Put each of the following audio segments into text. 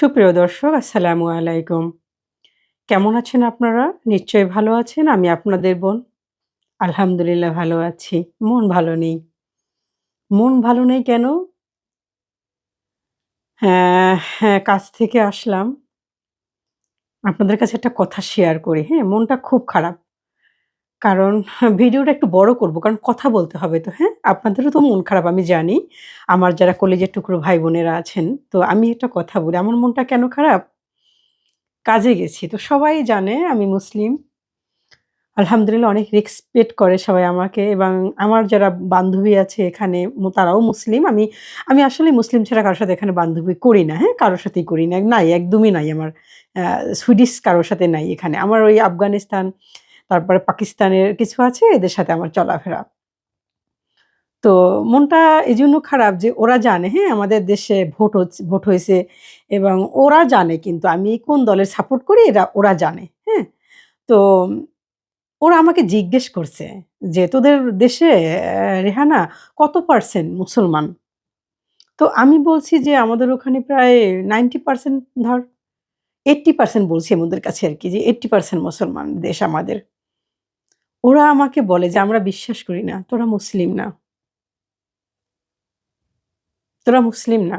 সুপ্রিয় দর্শক আসসালামু আলাইকুম। কেমন আছেন আপনারা? নিশ্চয়ই ভালো আছেন। আমি আপনাদের বোন। আলহামদুলিল্লাহ ভালো আছি। মন ভালো নেই। মন ভালো নেই কেন? হ্যাঁ, হ্যাঁ, কাজ থেকে আসলাম। আপনাদের কাছে একটা কথা শেয়ার করি, হ্যাঁ? মনটা খুব খারাপ। কারণ ভিডিওটা একটু বড় করব। কারণ কথা বলতে হবে তো, হ্যাঁ? আপনাদেরও তো মন খারাপ আমি জানি। আমার যারা কলেজের টুকরো ভাই-বোনেরা আছেন। তো আমি একটা কথা বলি, আমার মনটা কেন খারাপ? কাজে গেছি। তো সবাই জানে আমি মুসলিম। আলহামদুলিল্লাহ অনেক রেসপেক্ট করে সবাই আমাকে এবং আমার যারা বান্ধবী আছে এখানে তারাও মুসলিম। আমি আমি আসলে মুসলিম ছাড়া কারও সাথে এখানে বান্ধবী করি না, হ্যাঁ? কারোর সাথেই করি না। নাই, একদমই নাই আমার। সুইডিশ কারোর সাথে নাই এখানে। আমার ওই আফগানিস্তান, তারপরে পাকিস্তানের কিছু আছে এদের সাথে আমার চলাফেরা। তো মনটা এই জন্য খারাপ যে ওরা জানে, হ্যাঁ? আমাদের দেশে ভোট হচ্ছে ভোট হয়েছে এবং ওরা জানে কিন্তু আমি কোন দলের সাপোর্ট করি এরা ওরা জানে, হ্যাঁ? তো ওরা আমাকে জিজ্ঞেস করছে যে, "তোদের দেশে রেহানা কত পার্সেন্ট মুসলমান?" তো আমি বলছি যে, "আমাদের ওখানে প্রায় 90% ধর।" 80% বলছি আমি ওদের কাছে আরকি যে 80% মুসলমান দেশ আমাদের। ওরা আমাকে বলে যে, "আমরা বিশ্বাস করি না। তোরা মুসলিম না।" "তোরা মুসলিম না।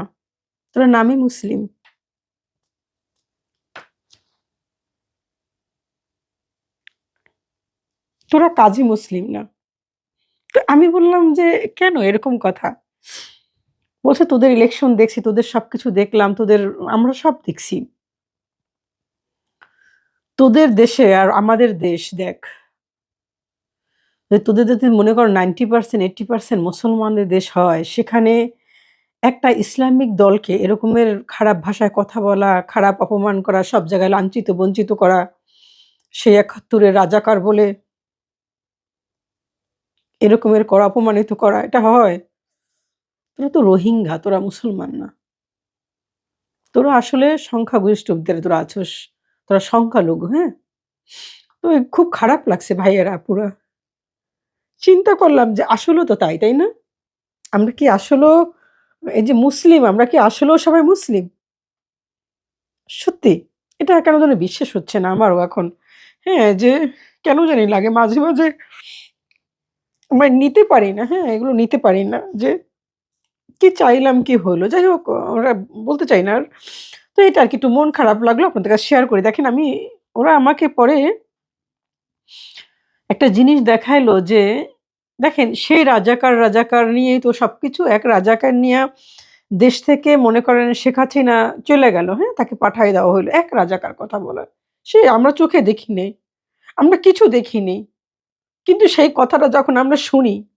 তোরা নামে মুসলিম।" "তোরা কাজই মুসলিম না।" তো আমি বললাম যে, "কেন এরকম কথা?" বলছে, "তোদের ইলেকশন দেখছি, তোদের সবকিছু দেখলাম, তোদের আমরা সব দেখছি।" "তোদের দেশে আর আমাদের দেশ দেখ" "যে তোদের যদি মনে কর 90% 80% মুসলমানদের দেশ হয়, সেখানে একটা ইসলামিক দলকে এরকমের খারাপ ভাষায় কথা বলা, খারাপ অপমান করা, সব জায়গায় লাঞ্ছিত বঞ্চিত করা, সেই ৭১ এর রাজাকার বলে এরকমের করা, অপমানিত করা, এটা হয়? তোরা তো রোহিঙ্গা, তোরা মুসলমান না। তোরা আসলে সংখ্যাগরিষ্ঠদের তোরা আছোস। তোরা সংখ্যালঘু, হ্যাঁ? তো খুব খারাপ লাগছে ভাইয়েরা, আপুরা। চিন্তা করলাম যে আসলেও তো তাই, তাই না? আমরা কি আসলেও এই যে মুসলিম, আমরা কি আসলেও সবাই মুসলিম? সত্যি। এটা কেন জানি বিশ্বাস হচ্ছে না আমারও এখন। হ্যাঁ, যে কেন জানি লাগে মাঝে, মাঝে আমরা নিতে পারি না, হ্যাঁ? এগুলো নিতে পারি না যে কি চাইলাম, কি হলো? যাই হোক ওরা বলতে চাই না আর। তো এটা আর কি একটু মন খারাপ লাগল আপনাদের কাছে শেয়ার করি। দেখেন আমি ওরা আমাকে পরে একটা জিনিস দেখাইলো যে, দেখেন সেই রাজাকার, রাজাকার নিয়েই তো সব কিছু এক রাজাকার নিয়ে দেশ থেকে মনে করেন শেখ হাসিনা চলে গেল, হ্যাঁ? তাকে পাঠায় দেওয়া হইল। এক রাজাকার কথা বলে। সে আমরা চোখে দেখি নাই। আমরা কিছু দেখিনি। কিন্তু সেই কথাটা যখন আমরা শুনি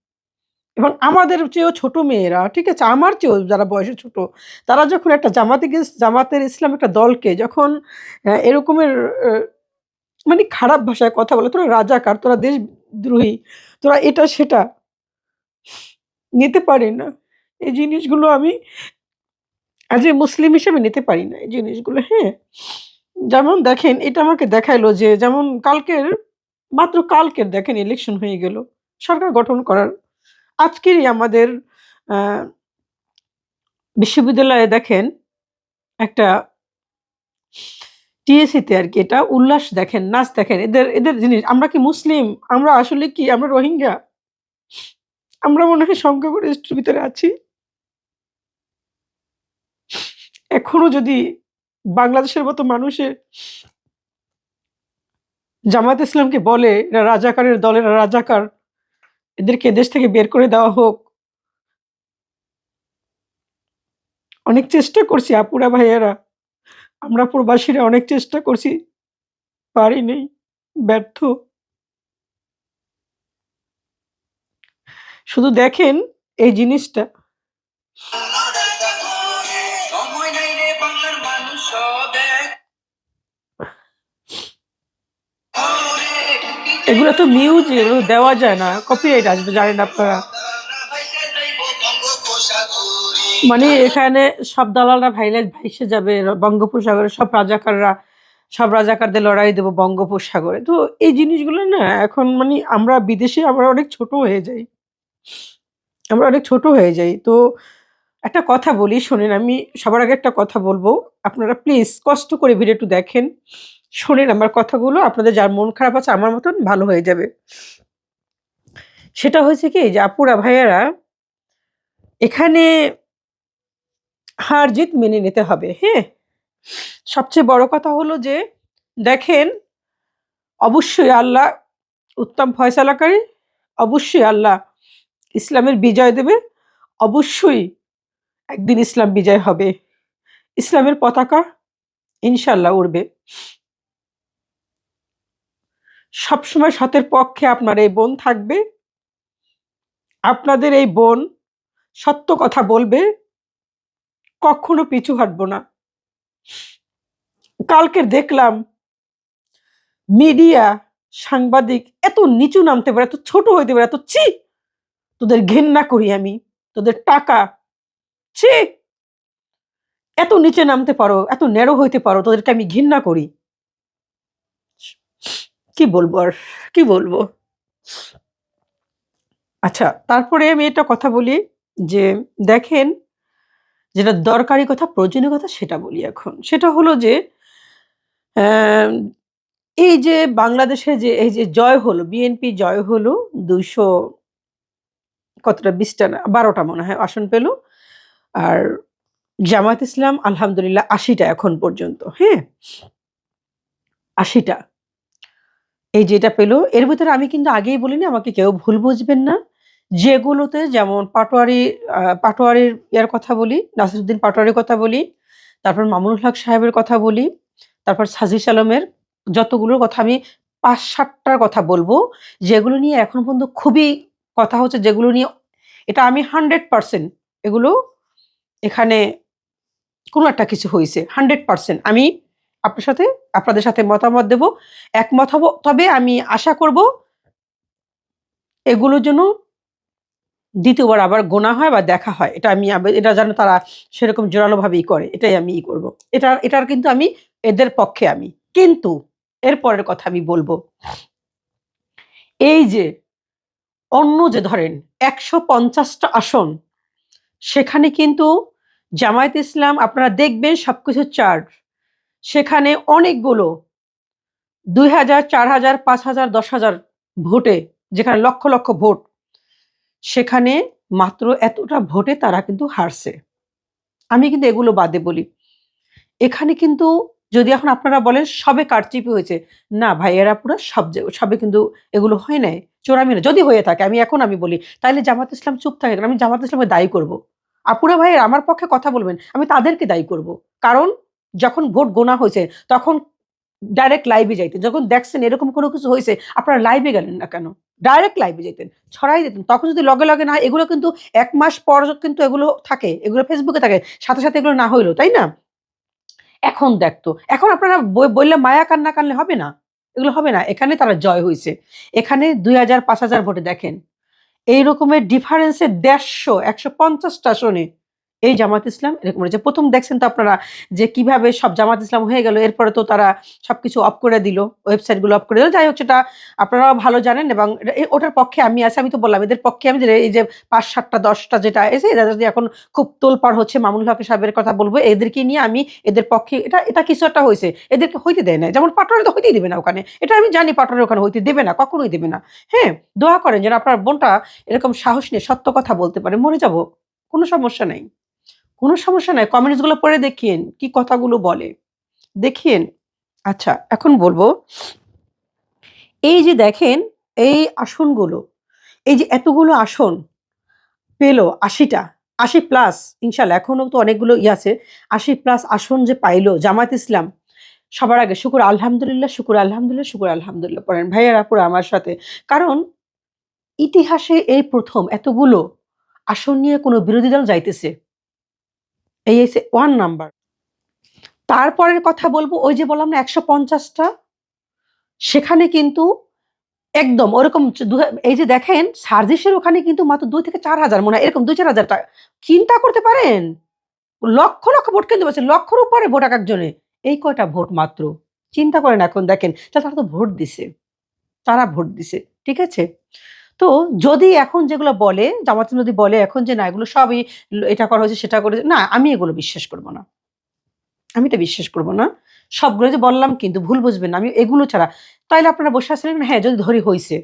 এবং আমাদের চেয়েও ছোট মেয়েরা, ঠিক আছে? আমার চেয়েও যারা বয়সে ছোট, তারা যখন একটা জামাতে জামাতের ইসলাম একটা দলকে যখন এরকমের মানে খারাপ ভাষায় কথা বলে, "তোরা রাজাকার, তোরা দেশদ্রোহী, তোরা এটা সেটা" নিতে পারে না। এই জিনিসগুলো আমি এ মুসলিম হিসেবে নিতে পারি না এই জিনিসগুলো, হ্যাঁ? যেমন দেখেন এটা আমাকে দেখাইলো যে যেমন কালকের মাত্র কালকের দেখেন ইলেকশন হয়ে গেল। সরকার গঠন করার আজকেরই আমাদের বিশ্ববিদ্যালয়ে দেখেন একটা টিএসসি তে আরকি এটা উল্লাস দেখেন, নাচ দেখেন। এদের এদের জিনিস আমরা কি মুসলিম? আমরা আসলে কি আমরা রোহিঙ্গা? আমরা মনে হয় সংখ্যাগরিষ্ঠের ভিতরে আছি। এখনও যদি বাংলাদেশের মতো মানুষের জামায়াত ইসলামকে বলে এরা রাজাকারের দল, এরা রাজাকার। এদেরকে দেশ থেকে বের করে দেওয়া হোক। অনেক চেষ্টা করছি আপুরা, ভাইয়েরা। আমরা প্রবাসীরা অনেক চেষ্টা করছি। পারি নাই। ব্যর্থ। শুধু দেখেন এই জিনিসটা। এগুলো তো মিউজ দেওয়া যায় না। কপিরাইট আসবে, জানেন আপনারা। মানে এখানে সব দালালরা ভাইলে ভাইসে যাবে বঙ্গোপসাগরে সব রাজাকাররা, সব রাজাকারদের লড়াই দেবো বঙ্গোপসাগরে। তো এই জিনিসগুলো না এখন মানে আমরা বিদেশে আমরা অনেক ছোট হয়ে যাই। আমরা অনেক ছোট হয়ে যাই। তো একটা কথা বলি শোনেন আমি সবার আগে একটা কথা বলব আপনারা প্লিজ কষ্ট করে ভিডিওটি দেখেন শোনেন আমার কথাগুলো আপনাদের যার মন খারাপ আছে আমার মতন ভালো হয়ে যাবে সেটা হয়েছে কি যে আপুরা ভাইয়ারা এখানে হার জিত মেনে নিতে হবে হ্যাঁ? সবচেয়ে বড় কথা হলো যে, দেখেন, অবশ্যই আল্লাহ উত্তম ফয়সালাকারী, অবশ্যই আল্লাহ ইসলামের বিজয় দেবে, অবশ্যই একদিন ইসলাম বিজয় হবে। ইসলামের পতাকা ইনশাল্লাহ উড়বে। সবসময় সতের পক্ষে আপনার এই বোন থাকবে। আপনাদের এই বোন সত্য কথা বলবে। কখনো পিছু হাঁটবো না। কালকে দেখলাম মিডিয়া সাংবাদিক এত নিচু নামতে পারে, এত ছোট হইতে পারে, এত ছি, তোদের ঘেন্না করি আমি, তোদের টাকা, ছি, এত নিচে নামতে পারো, এত ন্যারো হইতে পারো, তোদেরকে আমি ঘৃণা করি। কি বলব আর, কি বলব? আচ্ছা তারপরে আমি এটা কথা বলি যে, দেখেন যেটা দরকারি কথা, প্রয়োজনীয় কথা সেটা বলি এখন। সেটা হলো যে এই যে বাংলাদেশে যে, এই যে জয় হলো বিএনপি জয় হলো দুইশো কতটা, বিশটা না, বারোটা মনে হয় আসন পেল। আর জামাত ইসলাম আলহামদুলিল্লাহ আশিটা এখন পর্যন্ত হ্যাঁ? আশিটা। এই যেটা পেল, এর ভিতরে আমি কিন্তু আগেই বলিনি, আমাকে কেউ ভুল বুঝবেন না। যেগুলোতে যেমন পাটোয়ারি পাটোয়ারির ইয়ার কথা বলি, নাসিরুদ্দিন পাটোয়ারির কথা বলি, তারপর মামুনুল হক সাহেবের কথা বলি, তারপর সাজিস আলমের যতগুলোর কথা আমি পাঁচ সাতটার কথা বলব, যেগুলো নিয়ে এখন পর্যন্ত খুবই কথা হচ্ছে, যেগুলো নিয়ে এটা আমি হান্ড্রেড পার্সেন্ট এগুলো এখানে কোনো একটা কিছু হয়েছে হান্ড্রেড পার্সেন্ট আমি আপনার সাথে, আপনাদের সাথে মতামত দেব, একমত হব, তবে আমি আশা করব এগুলোর জন্য দ্বিতীয়বার আবার গোনা হয় বা দেখা হয়। এটা আমি এটা যেন তারা সেরকম জোরালোভাবেই করে, এটাই আমি ই করব। এটা, এটার কিন্তু আমি, এদের পক্ষে আমি। কিন্তু, এর পরের কথা আমি বলব। এই যে, অন্য যে ধরেন, একশো পঞ্চাশটা আসন, সেখানে কিন্তু জামায়াত ইসলাম, আপনারা দেখবেন সবকিছু চার্জ সেখানে অনেকগুলো দুই হাজার, চার হাজার, পাঁচ হাজার, দশ হাজার ভোটে, যেখানে লক্ষ লক্ষ ভোট সেখানে মাত্র এতটা ভোটে তারা কিন্তু হারছে। আমি কিন্তু এগুলো বাদে বলি। এখানে কিন্তু যদি এখন আপনারা বলেন সবে কারচিপি হয়েছে, না ভাই, এরা পুরো সব সবে কিন্তু এগুলো হয় নাই, চোরামি না যদি হয়ে থাকে, আমি এখন আমি বলি তাহলে জামাত ইসলাম চুপ থাকে, আমি জামাত ইসলামকে দায়ী করব। আপুরা ভাইয়ের আমার পক্ষে কথা বলবেন, আমি তাদেরকে দায়ী করব। কারণ যখন ভোট গোনা হয়েছে, তখন ডাইরেক্ট লাইভে যাইতেন। যখন দেখছেন এরকম কোনো কিছু হয়েছে আপনারা লাইভে গেলেন না কেন? ডাইরেক্ট লাইভে যেতেন ছড়াই দিতেন। তখন যদি লগে লগে না এগুলো কিন্তু এক মাস পর কিন্তু এগুলো থাকে, এগুলো ফেসবুকে থাকে, সাথে সাথে এগুলো না হইল, তাই না? এখন দেখতো এখন আপনারা বললে মায়া কান্না কানলে হবে না, এগুলো হবে না। এখানে তারা জয় হয়েছে এখানে দুই হাজার, পাঁচ হাজার ভোটে দেখেন এই রকমের ডিফারেন্সে দেড়শো, একশো পঞ্চাশটা আসনে এই জামাত ইসলাম, এরকম হয়েছে প্রথম দেখছেন তো আপনারা যে কীভাবে সব জামাত ইসলাম হয়ে গেল, এরপরে তো তারা সব কিছু অফ করে দিল ওয়েবসাইটগুলো অফ করে দিল। যাই হোক, সেটা আপনারাও ভালো জানেন এবং ওটার পক্ষে আমি আছি, আমি তো বললাম, এদের পক্ষে আমি এই যে পাঁচ, সাতটা, দশটা যেটা এসে এরা যদি এখন খুব তোলপাড় হচ্ছে মামুন হক সাহেবের কথা বলব, এদেরকে নিয়ে আমি এদের পক্ষে, এটা এটা কিছু একটা হয়েছে, এদেরকে হইতে দেয় না যেমন পাটোয়ারি তো হইতেই দেবে না ওখানে। এটা আমি জানি পাটোয়ারি ওখানে হইতে দেবে না, কখনোই দেবে না। হ্যাঁ দোয়া করেন যেন আপনার বোনটা এরকম সাহস নিয়ে সত্য কথা বলতে পারে, মরে যাব, কোনো সমস্যা নেই। কোনো সমস্যা নাই কমেন্টসগুলো পড়ে দেখিয়েন, কি কথাগুলো বলে। দেখিয়েন আচ্ছা এখন বলব, এই যে দেখেন, এই আসনগুলো, এই যে এতগুলো আসন পেল আশিটা, আশি প্লাস ইনশাল্লাহ, এখনও তো অনেকগুলো ই আছে, আশি প্লাস আসন যে পাইলো জামাত ইসলাম, সবার আগে শুকুর, আলহামদুলিল্লাহ শুকুর আলহামদুলিল্লাহ শুকুর, আলহামদুলিল্লাহ, পড়েন ভাইয়ারা, পুরো আমার সাথে। কারণ ইতিহাসে এই প্রথম এতগুলো আসন নিয়ে কোনো বিরোধী দল যাইতেছে। এই হচ্ছে ওয়ান নাম্বার তারপরের কথা বলব, ওই যে বললাম না একশো পঞ্চাশটা? সেখানে কিন্তু একদম ওরকম এই যে দেখেন, সার্জিসের ওখানে কিন্তু মাত্র দুই থেকে চার হাজার, মনে হয় এরকম দুই চার হাজার টাকা চিন্তা করতে পারেন, লক্ষ লক্ষ ভোট কিনতে পারছে লক্ষর উপরে ভোট এক একজনে এই কয়টা ভোট মাত্র? চিন্তা করেন এখন, দেখেন, তারা তো ভোট দিছে। তারা ভোট দিছে, ঠিক আছে? তো যদি এখন যেগুলো বলে, জামাত যদি বলে এখন যে না, এগুলো সবই এটা করা হয়েছে, সেটা করে না, আমি এগুলো বিশ্বাস করব না। আমি এটা বিশ্বাস করব না। সবগুলো যে বললাম কিন্তু ভুল বুঝবেন না, আমি এগুলো ছাড়া। তাইলে আপনারা বসে আছেন হ্যাঁ যদি ধরি হয়েছে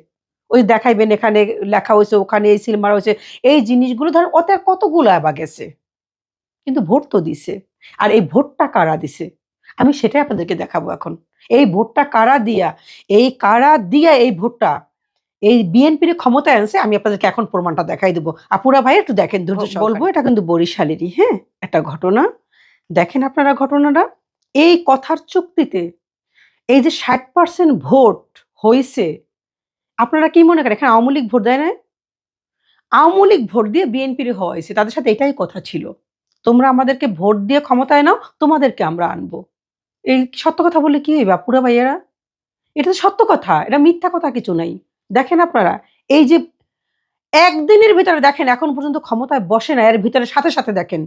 ওই দেখাইবেন এখানে লেখা হয়েছে ওখানে এই সিল মারা হয়েছে এই জিনিসগুলো ধরেন ওতে কতগুলো আবার গেছে? কিন্তু ভোট তো দিছে। আর এই ভোটটা কারা দিছে? আমি সেটাই আপনাদেরকে দেখাবো এখন। এই ভোটটা কারা দিয়া? এই কারা দিয়া এই ভোটটা এই বিএনপির ক্ষমতায় আনছে আমি আপনাদেরকে এখন প্রমাণটা দেখাই দেবো। আপুরা ভাই একটু দেখেন ধৈর্য। বলব এটা কিন্তু বরিশালেরই হ্যাঁ? একটা ঘটনা। দেখেন আপনারা ঘটনাটা। এই কথার চুক্তিতে এই যে ষাট পার্সেন্ট ভোট হয়েছে আপনারা কি মনে করেন এখানে আওয়ামী লীগ ভোট দেয় না আওয়ামী লীগ ভোট দিয়ে বিএনপির হওয়া হয়েছে তাদের সাথে এটাই কথা ছিল। তোমরা আমাদেরকে ভোট দিয়ে ক্ষমতায় নাও তোমাদেরকে আমরা আনব। এই সত্য কথা বললে কি হইবে আপুরা ভাইয়ারা? এটা তো সত্য কথা এটা মিথ্যা কথা কিছু নাই। দেখেন আপনারা, এই যে একদিনের ভিতরে দেখেন, এখন পর্যন্ত ক্ষমতায় বসে না, এর ভিতরে সাথে সাথে দেখেন,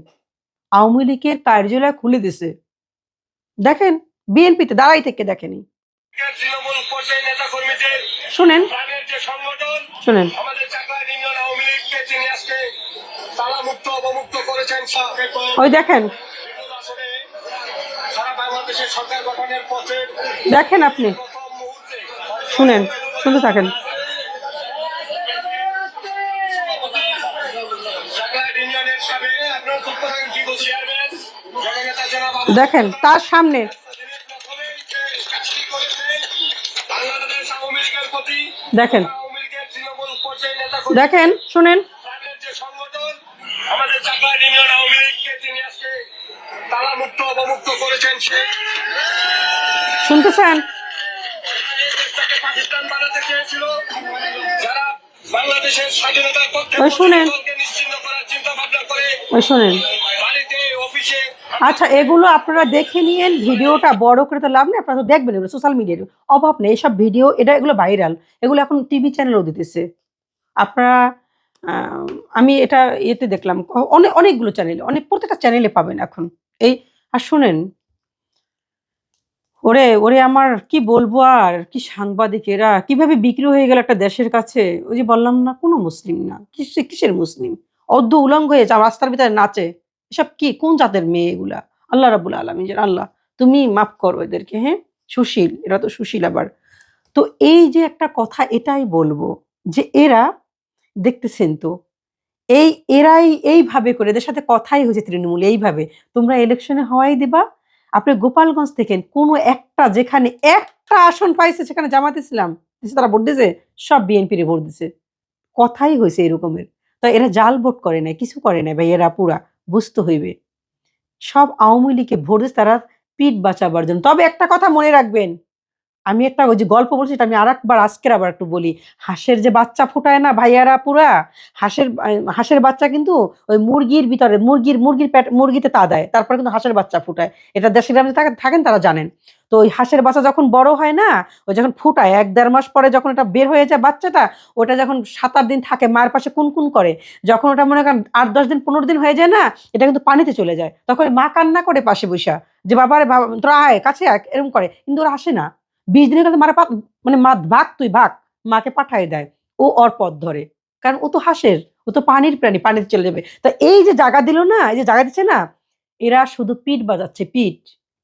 আওয়ামী লীগের কার্যালয় খুলে দিছে। দেখেন, বিএনপিতে দাঁড়াই থেকে দেখেনি। শুনেন। শুনেন। ওই দেখেন। দেখেন আপনি। শুনেন, শুনতে থাকেন। তিনি তার সামনে। দেখেন। দেখেন সে শুনতেছেন? বাংলাদেশের স্বাধীনতার শুনেন। ওই শুনেন। আচ্ছা এগুলো আপনারা দেখে নিয়েন, ভিডিওটা বড় করে তো লাভ নেই, আপনারা তো দেখবেন এগুলো সোশ্যাল মিডিয়ার অভাব নেই, এসব ভিডিও এটা এগুলো ভাইরাল এগুলো এখন টিভি চ্যানেলও দিতেছে। আপনারা আমি এটা ইয়েতে দেখলাম অনেক অনেকগুলো চ্যানেলে অনেক প্রত্যেকটা চ্যানেলে পাবেন এখন। এই, আর শুনেন, ওরে ওরে আমার কি বলব আর, কি সাংবাদিক এরা, কীভাবে বিক্রি হয়ে গেল একটা দেশের কাছে? ওই যে বললাম না, কোনো মুসলিম না, কিসে- কিসের মুসলিম? অর্ধ উলঙ্গ হয়ে যা রাস্তার ভিতরে নাচে। এসব কি? কোন জাতের মেয়ে এগুলা? আল্লাহ রাবুল আলমী আল্লাহ, তুমি মাফ করো এদেরকে হ্যাঁ? সুশীল, এরা তো সুশীল আবার। তো এই যে একটা কথা এটাই বলব, যে এরা, দেখতেছেন তো, এই এরাই এইভাবে করে, এদের সাথে কথাই হয়েছে তৃণমূল, এইভাবে। তোমরা ইলেকশনে হওয়াই দিবা। আপনি গোপালগঞ্জ থেকে কোনো একটা, যেখানে একটা আসন পাইছে, সেখানে জামাত ইসলাম তারা ভোট দিছে, সব বিএনপির ভোট দিছে। কথাই হয়েছে এরকমের। তো এরা জাল ভোট করে না কিছু করে না ভাই, এরা পুরা বুঝতে হইবে। সব আওয়ামী লীগে ভোট তারা পিঠ বাঁচাবার জন্য। তবে একটা কথা মনে রাখবেন আমি একটা ওই যে গল্প বলছি আমি আর একবার আজকের আবার একটু বলি। হাঁসের যে বাচ্চা ফুটায় না ভাইয়ারা পুরা, হাঁসের হাঁসের বাচ্চা কিন্তু ওই মুরগির ভিতরে, মুরগির মুরগির প্যাট মুরগিতে তা দেয়, তারপর কিন্তু হাঁসের বাচ্চা ফুটায়। এটা দেশে গ্রামে থাকেন থাকেন তারা জানেন। তো ওই হাঁসের বাচ্চা যখন বড় হয় না, ওই যখন ফুটায়, এক দেড় মাস পরে যখন এটা বের হয়ে যায় বাচ্চাটা, ওটা যখন সাত আট দিন থাকে মায়ের পাশে কুনকুন করে, যখন ওটা মনে করেন আট দশ দিন, পনেরো দিন হয়ে যায় না, এটা কিন্তু পানিতে চলে যায়। তখন মা কান্না করে পাশে বসা, যে বাবারে বাবা, তোরা আয়, কাছে আয়, এরকম করে। কিন্তু ওরা আসে না। বিশ দিনের কাছে মারা মানে মা ভাগ, তুই ভাগ, মাকে পাঠায় দেয়। ও ওর পথ ধরে। কারণ ও তো হাসের, ও তো পানির প্রাণী, পানিতে চলে যাবে। তা এই যে জায়গা দিল না, এই যে জায়গা দিচ্ছে না, এরা শুধু পিঠ বাজাচ্ছে, পিঠ।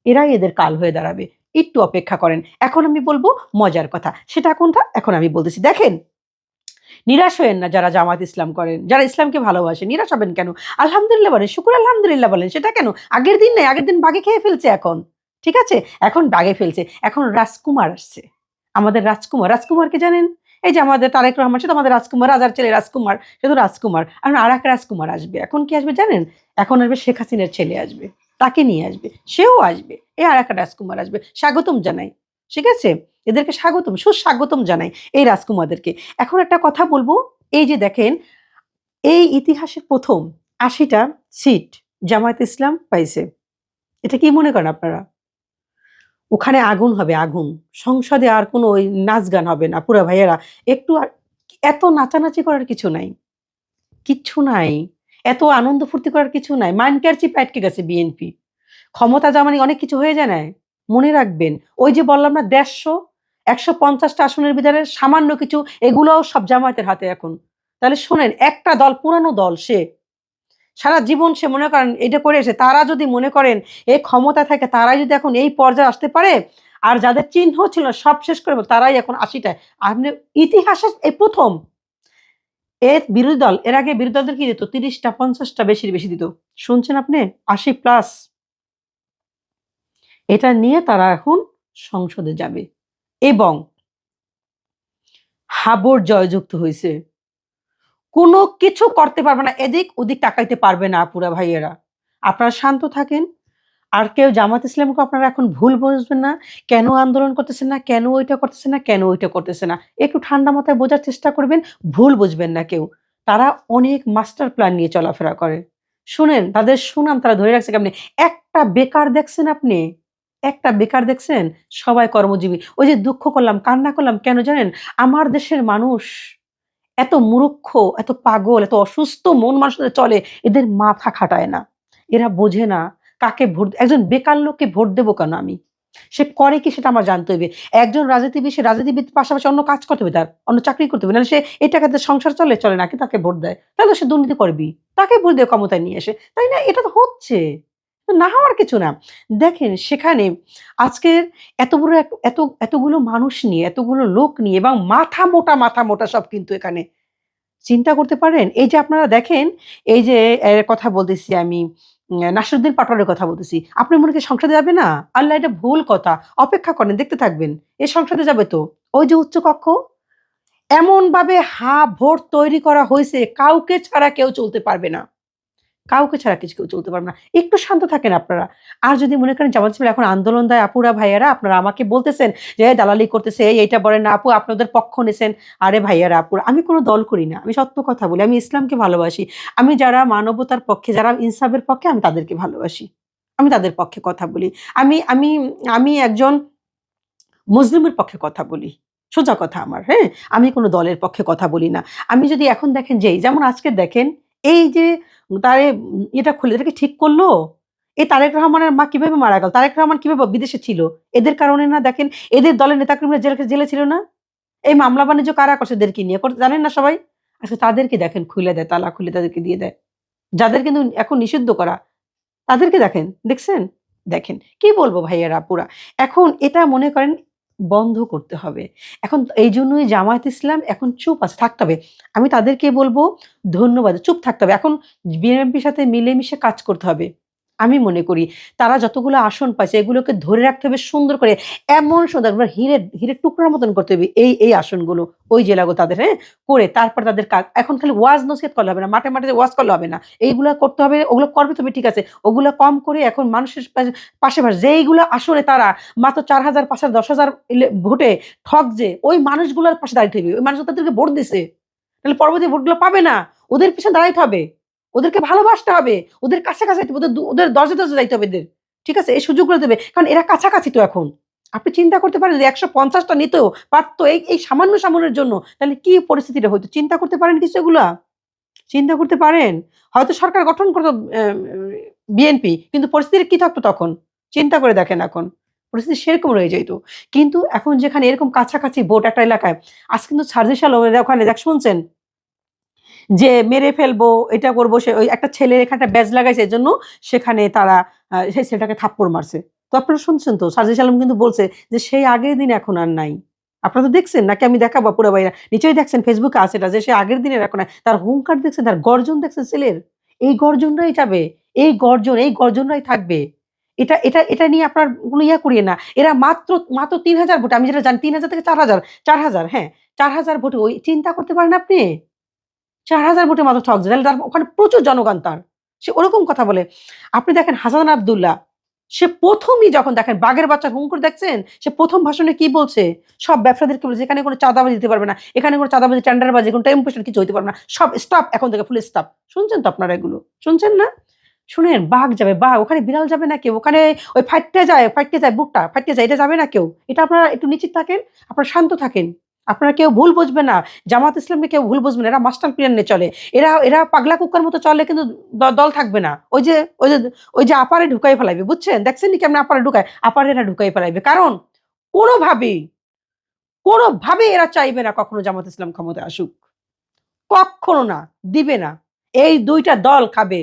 এরাই এদের কাল হয়ে দাঁড়াবে। একটু অপেক্ষা করেন। এখন আমি বলব মজার কথা। সেটা কোনটা এখন আমি বলতেছি। দেখেন, নিরাশ হয়েন না যারা জামাত ইসলাম করেন। যারা ইসলামকে ভালোবাসেন নিরাশ হবেন কেন? আলহামদুলিল্লাহ বলেন, শুকুর আলহামদুলিল্লাহ বলেন। সেটা কেন? আগের দিন নেই, আগের দিন বাগে খেয়ে ফেলছে এখন। ঠিক আছে? এখন বাগে ফেলছে। এখন রাজকুমার আসছে। আমাদের রাজকুমার। রাজকুমারকে জানেন? এই যে আমাদের তারেক রহমান, সে তো আমাদের রাজকুমার, রাজার ছেলে রাজকুমার, সে তো রাজকুমার। এখন আর এক রাজকুমার আসবে। এখন কি আসবে জানেন? এখন আসবে শেখ হাসিনার ছেলে আসবে। তাকে নিয়ে আসবে। সেও আসবে। এই আর একটা রাজকুমার আসবে। স্বাগতম জানাই। ঠিক আছে? এদেরকে স্বাগতম, সুস্বাগতম জানাই এই রাজকুমারদেরকে। এখন একটা কথা বলব। এই যে দেখেন, এই ইতিহাসের প্রথম আশিটা সিট জামায়াত ইসলাম পাইছে। এটা কি মনে করেন আপনারা? ওখানে আগুন হবে, আগুন। সংসদে আর কোনো ওই নাচ গান হবে না। পুরা ভাইয়েরা, একটু এত নাচানাচি করার কিছু নাই। কিচ্ছু নাই। এত আনন্দ ফুর্তি করার কিছু নাই। মাইনকার চিপ আটকে গেছে বিএনপি ক্ষমতা জামানি অনেক কিছু হয়ে যায় না মনে রাখবেন, ওই যে বললাম না, দেড়শো, একশো পঞ্চাশটা আসনের ভিতরে সামান্য কিছু, এগুলোও সব জামায়াতের হাতে এখন। তাহলে শোনেন, একটা দল, পুরানো দল, সে সারা জীবন সে মনে করেন এটা করে এসে, তারা যদি মনে করেন এই ক্ষমতা থাকে, তারাই যদি এখন এই পর্যায়ে আসতে পারে, আর যাদের চিহ্ন ছিল সব শেষ করে তারাই এখন আশিটায়। আপনি ইতিহাসে এই প্রথম। এর বিরোধী দল, এর আগে বিরোধী দলদের কি দিত? তিরিশটা, পঞ্চাশটা বেশি বেশি দিত। শুনছেন আপনি? আশি প্লাস এটা নিয়ে তারা এখন সংসদে যাবে। এবং হাবর জয়যুক্ত হয়েছে। কোনো কিছু করতে পারবে না, এদিক ওদিক টাকাইতে পারবে না আপুরা ভাইয়েরা। আপনারা শান্ত থাকেন। আর কেউ জামাত ইসলামকে আপনারা এখন ভুল বুঝবেন না, কেন আন্দোলন করতেছে না, কেন ওইটা করতেছে না, কেন ওইটা করতেছে না। একটু ঠান্ডা মাথায় বোঝার চেষ্টা করবেন, ভুল বুঝবেন না কেউ। তারা অনেক মাস্টার প্ল্যান নিয়ে চলাফেরা করে। শুনেন, তাদের সুনাম তারা ধরে রাখছে কেমনি? একটা বেকার দেখছেন আপনি? একটা বেকার দেখছেন? সবাই কর্মজীবী। ওই যে দুঃখ করলাম, কান্না করলাম, কেন জানেন? আমার দেশের মানুষ এত মূর্খ, এত পাগল, এত অসুস্থ, মন মানুষের চলে, এদের মাথা খাটায় না। এরা বোঝে না কাকে ভোট একজন বেকার লোককে ভোট দেবো কেন আমি? সে করে কি সেটা আমার জানতে হবে। একজন রাজনীতিবিদ সে রাজনীতিবিদ পাশাপাশি অন্য কাজ করতে হবে তার, অন্য চাকরি করতে হবে। নাহলে সে এই টাকাতে সংসার চলে চলে নাকি তাকে ভোট দেয়? তাহলে সে দুর্নীতি করবি তাকে ভোট দিয়ে ক্ষমতায় নিয়ে এসে। তাই না? এটা তো হচ্ছে। না হওয়ার কিছু না। দেখেন, সেখানে আজকের এত বড় এত, এতগুলো মানুষ নিয়ে, এতগুলো লোক নিয়ে এবং মাথা মোটা মাথা মোটা সব কিন্তু এখানে। চিন্তা করতে পারেন, এই যে আপনারা দেখেন, এই যে কথা বলতেছি আমি নাসিরুদ্দিন পাটোয়ারের কথা বলতেছি। আপনি মনে করেন সংসদে যাবে না? আল্লাহ, এটা ভুল কথা। অপেক্ষা করেন, দেখতে থাকবেন। এই সংসদে যাবে তো? ওই যে উচ্চ কক্ষ? এমন ভাবে হা ভোট তৈরি করা হয়েছে, কাউকে ছাড়া কেউ চলতে পারবে না। কাউকে ছাড়া কিছু কেউ চলতে পারবে না। একটু শান্ত থাকেন আপনারা। আর যদি মনে করেন জামাত ইসলাম এখন আন্দোলন দেয় আপুরা, ভাইয়ারা, আপনারা আমাকে বলতেছেন যে দালালি করতেছে, এই এইটা বলেন না, আপু আপনাদের পক্ষ নিছেন। আরে ভাইয়ারা, আপুরা, আমি কোনো দল করি না, আমি সত্য কথা বলি, আমি ইসলামকে ভালোবাসি। আমি যারা মানবতার পক্ষে, যারা ইনসাফের পক্ষে, আমি তাদেরকে ভালোবাসি। আমি তাদের পক্ষে কথা বলি। আমি আমি আমি একজন মুসলিমের পক্ষে কথা বলি। সোজা কথা আমার হ্যাঁ? আমি কোনো দলের পক্ষে কথা বলি না। আমি যদি এখন দেখেন যেই যেমন আজকে দেখেন, এই যে তারে এটা খুলে, এটাকে ঠিক করল? এই তারেক রহমানের মা কীভাবে মারা গেল? তারেক রহমান কীভাবে বিদেশে ছিল? এদের কারণে না? দেখেন, এদের দলের নেতাকর্মীরা জেলে জেলে ছিল না? এই মামলা বাণিজ্য কারা করছে এদেরকে নিয়ে? করতে জানেন না সবাই? আজকে তাদেরকে দেখেন, খুলে দেয়, তালা খুলে তাদেরকে দিয়ে দেয়। যাদের কিন্তু এখন নিষিদ্ধ করা, তাদেরকে দেখেন, দেখছেন? দেখেন, কি বলব ভাইয়ারা পুরা? এখন এটা মনে করেন বন্ধ করতে হবে। এখন এই জন্যই জামায়াত ইসলাম এখন চুপ আছে, থাকতে হবে। আমি তাদেরকে বলব, ধন্যবাদ, চুপ থাকতে হবে। এখন বিএনপির সাথে মিলেমিশে কাজ করতে হবে। আমি মনে করি, তারা যতগুলো আসন পাচ্ছে এগুলোকে ধরে রাখতে হবে সুন্দর করে, এমন সুন্দর হিরে হিরে টুকরার মতন করতে হবে, এই এই আসনগুলো, ওই জেলাগুলো তাদের হ্যাঁ? করে তারপর তাদের কাজ, এখন খালি ওয়াজ নসিহত করলে হবে না, মাঠে মাঠে ওয়াজ করলে হবে না, এইগুলো করতে হবে, ওগুলো করবে তবে ঠিক আছে, ওগুলো কম করে এখন মানুষের পাশে- পাশে যেইগুলো আসলে তারা, মাত্র চার হাজার, পাঁচ হাজার, দশ হাজার ভোটে ঠক যে, ওই মানুষগুলোর পাশে দাঁড়িয়ে থাকবে, ওই মানুষ তাদেরকে ভোট দিছে, তাহলে পরবর্তী ভোটগুলো পাবে না, ওদের পিছনে দাঁড়াইতে হবে। ওদেরকে ভালোবাসতে হবে। ওদের কাছে কাছে ওদের ওদের দরজা দরজা যাইতে হবে এদের। ঠিক আছে? এই সুযোগগুলো দেবে। কারণ এরা কাছাকাছি তো এখন। আপনি চিন্তা করতে পারেন যে একশো পঞ্চাশটা নিতেও পারতো এই এই সামান্য সামান্যের জন্য। তাহলে কি পরিস্থিতিটা হইতো? চিন্তা করতে পারেন কিছু এগুলা? চিন্তা করতে পারেন? হয়তো সরকার গঠন করতো বিএনপি, কিন্তু পরিস্থিতি কি থাকতো তখন? চিন্তা করে দেখেন এখন। পরিস্থিতি সেরকম রয়ে যেত কিন্তু এখন যেখানে এরকম কাছাকাছি ভোট একটা এলাকায়, আজ কিন্তু সার্জিশাল ওখানে দেখ শুনছেন? যে মেরে ফেলব, এটা করব, সে ওই একটা ছেলের একটা ব্যাজ লাগাইছে, এজন্য সেখানে তারা সেই ছেলেটাকে থাপ্পড় মারছে। তো আপনারা শুনছেন তো? সার্জিস আলম কিন্তু বলছে যে সেই আগের দিন এখন আর নাই। আপনারা তো দেখছেন? নাকি আমি দেখাবো পুরো বাইরা? নিশ্চয়ই দেখছেন ফেসবুকে আছে এটা, যে সে আগের দিনের এখন। তার হুঙ্কার দেখছেন, তার গর্জন দেখছেন ছেলের? এই গর্জনরাই যাবে, এই গর্জন, এই গর্জনরাই থাকবে। এটা এটা এটা নিয়ে আপনার কোনো ইয়া করিয়ে না। এরা মাত্র মাত্র তিন হাজার ভোট, আমি যেটা জানি, তিন হাজার থেকে চার হাজার চার হাজার হ্যাঁ চার হাজার ভোটে ওই চিন্তা করতে পারেন আপনি? চার হাজার ভোটে মাত্র ঠকছে তাহলে তার ওখানে প্রচুর জনগণ তার। সে ওরকম কথা বলে। আপনি দেখেন হাসান আবদুল্লাহ, সে প্রথমই যখন দেখেন বাঘের বাচ্চার হুঙ্কুর দেখছেন, সে প্রথম ভাষণে কি বলছে? সব ব্যবসাদেরকে বলছে, এখানে কোনো চাঁদাবাজি দিতে পারবে না, এখানে কোনো চাঁদাবাজি, টেন্ডারবাজি, কোনো টেম্পোশন কিছু হইতে পারবে না। সব স্টাফ এখন থেকে ফুল স্টাফ শুনছেন তো আপনারা এগুলো? শুনছেন না? শুনেন, বাঘ যাবে, বাঘ। ওখানে বিড়াল যাবে না কেউ? ওখানে ওই ফাইটতে যায় ফাইটতে যায় বুকটা ফাইটতে যায়, এটা যাবে না কেউ? এটা আপনারা একটু নিশ্চিত থাকেন, আপনারা শান্ত থাকেন। আপনারা কেউ ভুল বুঝবে না, জামাত ইসলামকে কেউ ভুল বুঝবে না, এরা মাস্টার প্লেয়ার নিয়ে চলে। এরা এরা পাগলা কুকার মতো চলে কিন্তু দল থাকবে না। ওই যে ওই যে ওই যে আপারে ঢুকাই ফেলাইবে, বুঝছেন? দেখছেন নি কেমন আপারে ঢুকায়? আপারে এরা ঢুকাই ফেলাইবে। কারণ কোনোভাবেই কোনোভাবে এরা চাইবে না কখনো জামাত ইসলাম ক্ষমতায় আসুক। কখনো না, দিবে না। এই দুইটা দল খাবে।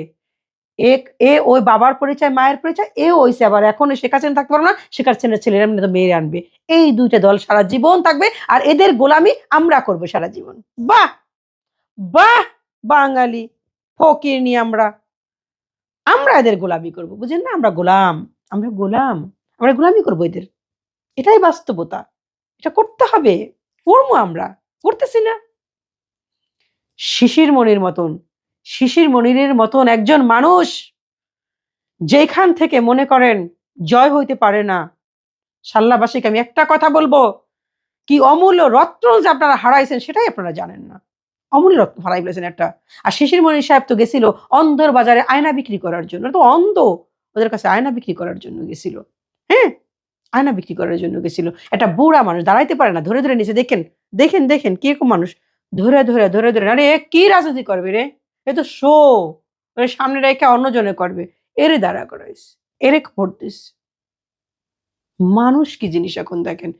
এ ওই বাবার পরিচয়, মায়ের পরিচয়, এ ওইসে আবার। এখন শেখ হাসিনা থাকতে পারব না, শেখ হাসিনার ছেলেরা এমনি তো মেয়ে আনবে। এই দুইটা দল সারা জীবন থাকবে আর এদের গোলামি আমরা করব সারা জীবন। বাহ! বাহ! বাঙালি, ফকির নিয়ে আমরা। আমরা এদের গোলামি করব, বুঝেন না? আমরা গোলাম আমরা গোলাম, আমরা গোলামি করব এদের। এটাই বাস্তবতা। এটা করতে হবে। করব আমরা, করতেছি না। শিশির মনির মতন শিশির মনিরের মতন একজন মানুষ যেখান থেকে মনে করেন জয় হইতে পারে না। সাল্লাবাসীকে আমি একটা কথা বলব, কি অমূল্য রত্ন যে আপনারা হারাইছেন সেটাই আপনারা জানেন না। অমূল্য রত্ন হারাই ফেলেছেন একটা। আর শিশির মনির সাহেব তো গেছিল অন্ধর বাজারে আয়না বিক্রি করার জন্য। তো অন্ধ ওদের কাছে আয়না বিক্রি করার জন্য গেছিল। হ্যাঁ? আয়না বিক্রি করার জন্য গেছিল। একটা বুড়া মানুষ দাঁড়াইতে পারে না, ধরে ধরে নিচে দেখেন দেখেন দেখেন কীরকম মানুষ। ধরে ধরে ধরে ধরে, আরে কি রাজনীতি করবে রে? এ তো শো ওর সামনে রেখে অন্যজনে করবে। এরে দাঁড়া করাইস, এরে ভোট দিস। মানুষ কি জিনিস এখন দেখেন?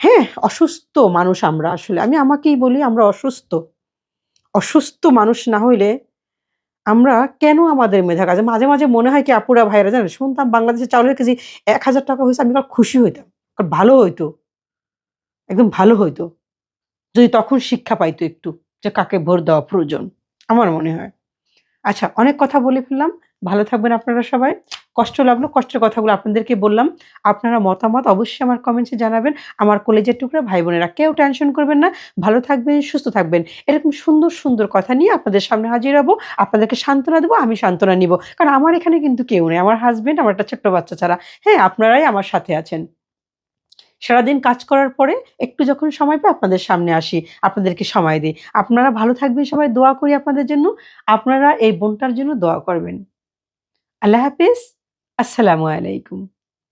হ্যাঁ অসুস্থ মানুষ আমরা আসলে। আমি আমাকেই বলি আমরা অসুস্থ। অসুস্থ মানুষ না হইলে আমরা কেন আমাদের মেধা কাজে? মাঝে মাঝে মনে হয় কি, আপুরা ভাইরা জানেন? শুনতাম বাংলাদেশের চাউলের কেজি এক হাজার টাকা হয়েছে, আমি খুশি হইতাম। ভালো হইতো। একদম ভালো হইতো। যদি তখন শিক্ষা পাইতো একটু যে কাকে ভোট দেওয়া প্রয়োজন। আমার মনে হয়। আচ্ছা অনেক কথা বলে ফেললাম। ভালো থাকবেন আপনারা সবাই। কষ্ট লাগল, কষ্টের কথাগুলো আপনাদেরকে বললাম। আপনারা মতামত অবশ্যই আমার কমেন্টসে জানাবেন। আমার কলেজের টুকরা ভাই বোনেরা কেউ টেনশন করবেন না। ভালো থাকবেন, সুস্থ থাকবেন। এরকম সুন্দর সুন্দর কথা নিয়ে আপনাদের সামনে হাজির হব। আপনাদেরকে সান্ত্বনা দেবো, আমি সান্ত্বনা নিব। কারণ আমার এখানে কিন্তু কেউ নেই। আমার হাজবেন্ড আমার একটা ছোট্ট বাচ্চা ছাড়া। হ্যাঁ আপনারাই আমার সাথে আছেন। সারাদিন কাজ করার পরে একটু যখন সময় পাই আপনাদের সামনে আসি, আপনাদেরকে সময় দিই। আপনারা ভালো থাকবেন সবাই, দোয়া করি আপনাদের জন্য। আপনারা এই বোনটার জন্য দোয়া করবেন। আল্লাহ হাফিজ। আসসালামু আলাইকুম।